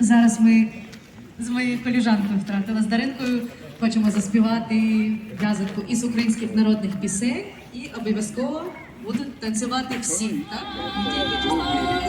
Зараз ми з моєю коліжанкою втратила з Даринкою. Хочемо заспівати в'язанку із українських народних пісень і обов'язково будуть танцювати всі. Так?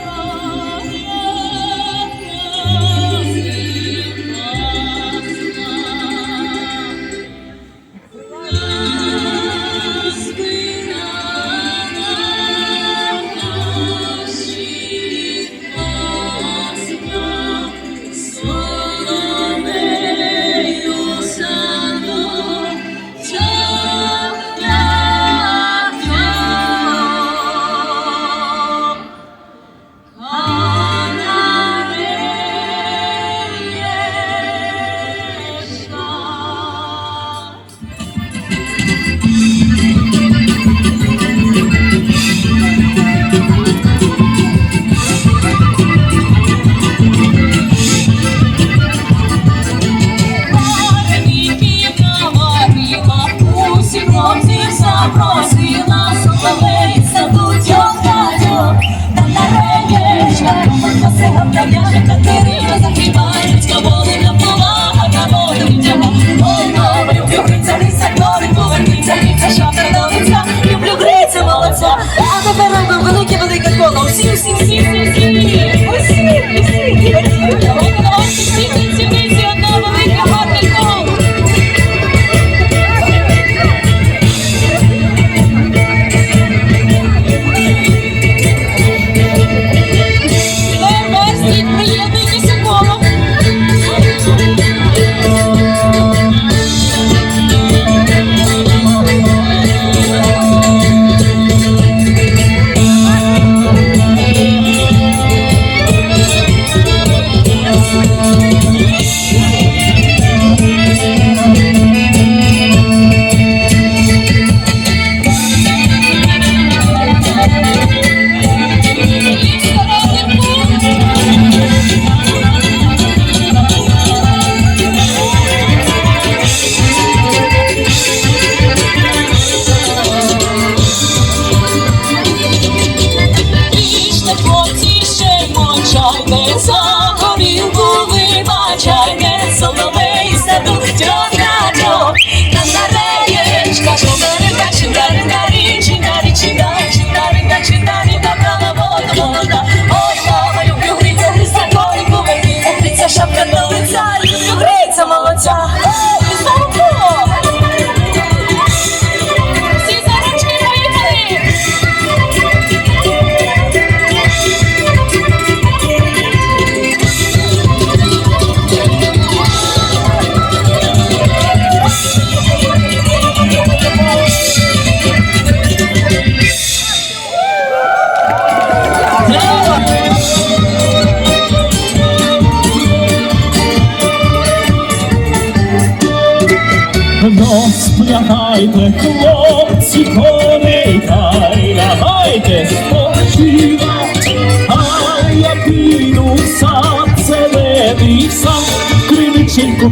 Спрягайте, хлопці, коней, та й лягайте спочивать. А я піду в сад, зелений в сад,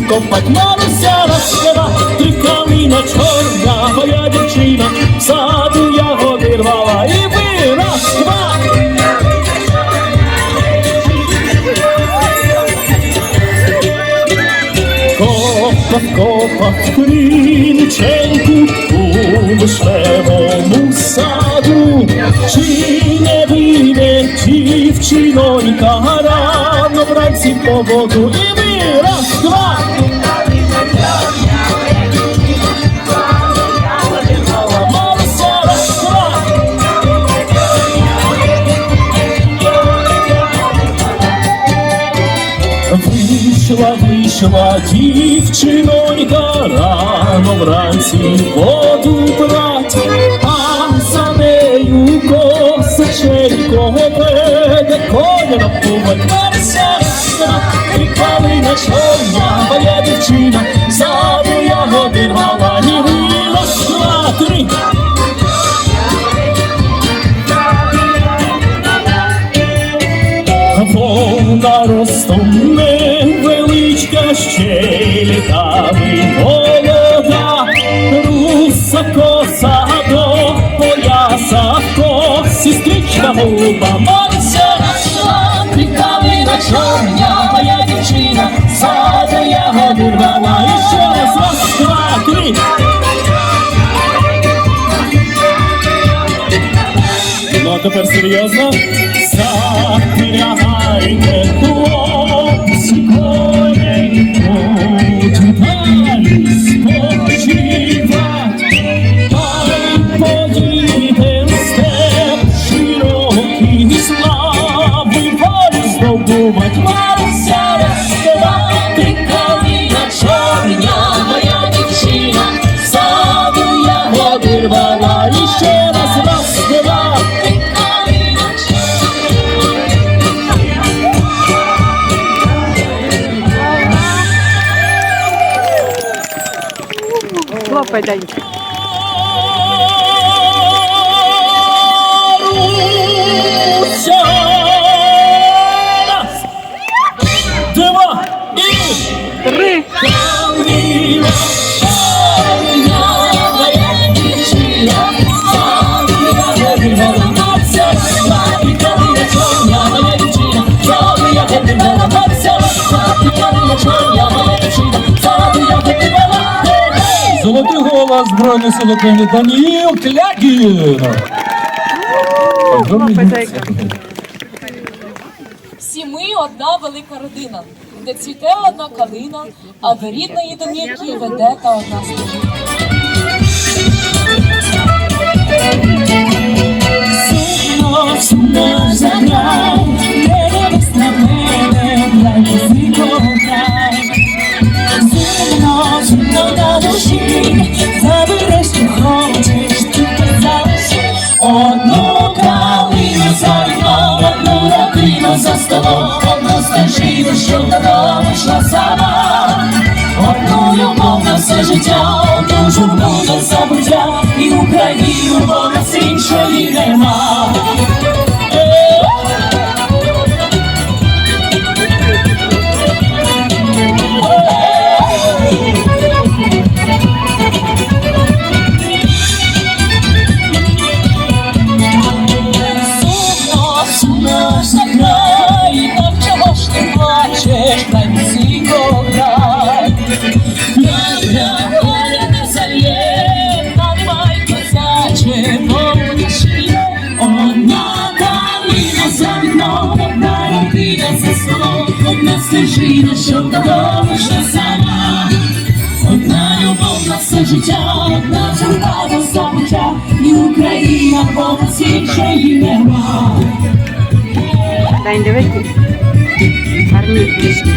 копать, Маруся розпіва, Копав, копав криниченьку у вишневому саду, чи не вийде дівчинонька рано вранці по воду, і ми раз, два. Вийшла, дівчинонька рано вранці воду брать, а за нею косаченько веде коня на пувать. Марся, крикали на чорня, моя дівчина, помолиться нашла Плітками на чорня моя дівчина, Саду ягоду рвала, і ще раз, раз, два, три. Ну а тепер серйозно. Сад, лягайте, хлопці, хлопці, Данечка. Раз, два і Три. Голос Збройних сил України Даніїл Клягін. Всі ми одна велика родина, де цвіте одна калина, а до рідної домівки веде та одна сторона. Сумно, сумно не дивись на мене. Сумно, сумно на душі, Одну калину за одну родину за столом, одну стежину, що додому йшла сама. Одну любов на все життя, одну журбу на забуття, і Україну, бо нас іншої нема. Стежина, що йшла сама. Одна любов на все життя, одна журба до забуття, і Україна, нас іншої нема. Дань, дивись. Гарні пісні.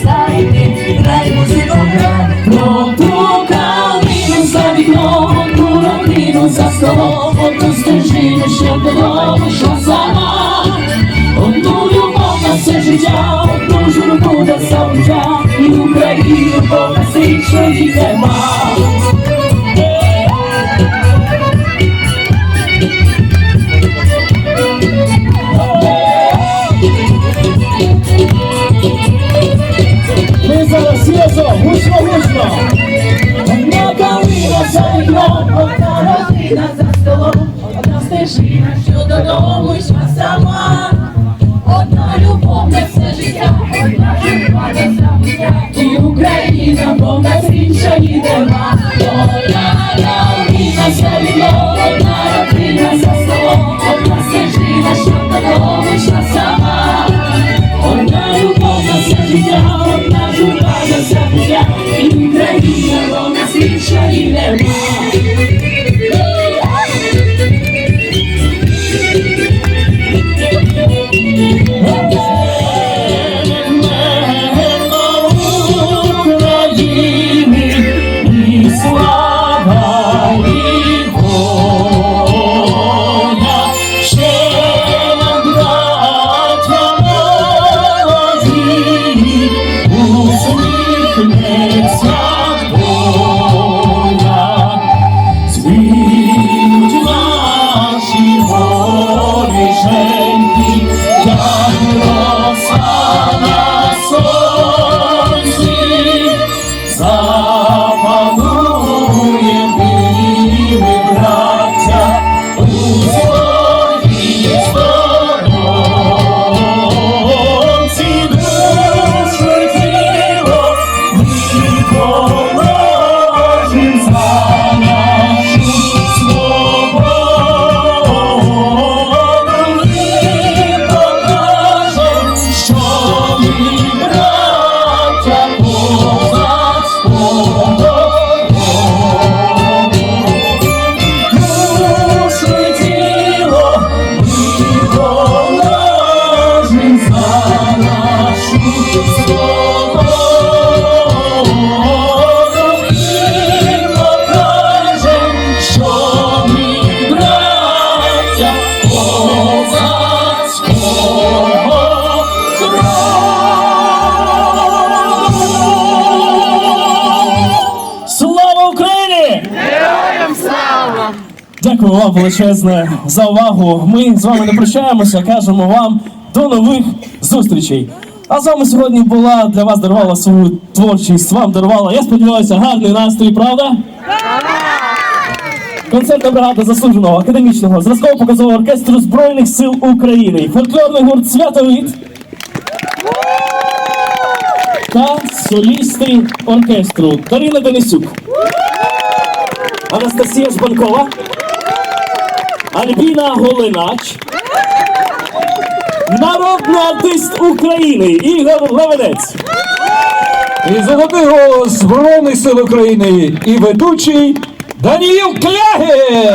Перше грай музико, грай. Одну калину за вікном, одну родину за столом, одну стежину, що додому що сама. Одну любов на все життя, одну журбу до забуття, і Україну, нас іншої нема. Одна калина за вікном, одна родина за столом, одна стежина, що додому йшла сама. Thank you. Дякую вам величезне за увагу. Ми з вами не прощаємося, кажемо вам до нових зустрічей. А з вами сьогодні була для вас дарувала свою творчість. Вам дарувала, я сподіваюся, гарний настрій, правда? Концертна бригада заслуженого академічного зразково-показового оркестру Збройних сил України, фольклорний гурт Святовид та солісти оркестру Карина Денисюк, Анастасія Жбанкова, Альбіна Голинач, народний артист України Ігор Левенець. І золотий голос Збройних сил України і ведучий Даніїл Клягін!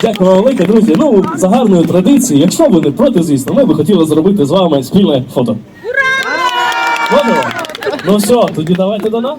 Дякую вам велике, друзі. Ну, за гарною традицією, якщо ви не проти, звісно, ми би хотіли зробити з вами спільне фото. Ура! Ну все, тоді давайте до нас.